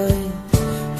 ย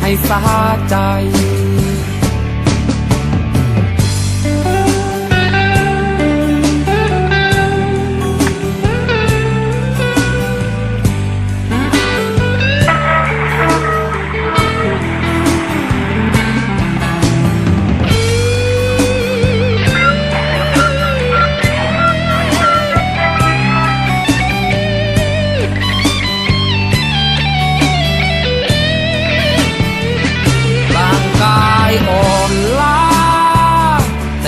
ให้สาใจ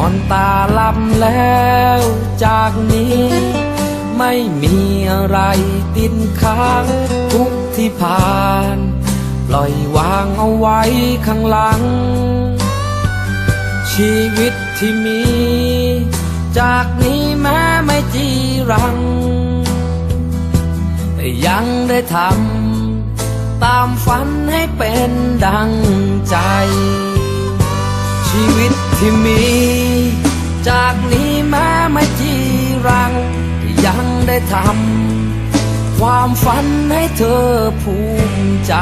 อนตาลับแล้วจากนี้ ไม่มีอะไรติดค้างทุกที่ผ่าน ปล่อยวางเอาไว้ข้างหลัง ชีวิตที่มี จากนี้แม้ไม่จีรัง แต่ยังได้ทำตามฝันให้เป็นดังใจ ชีวิตที่มี ได้ทำความฝันให้เธอภูมิใจ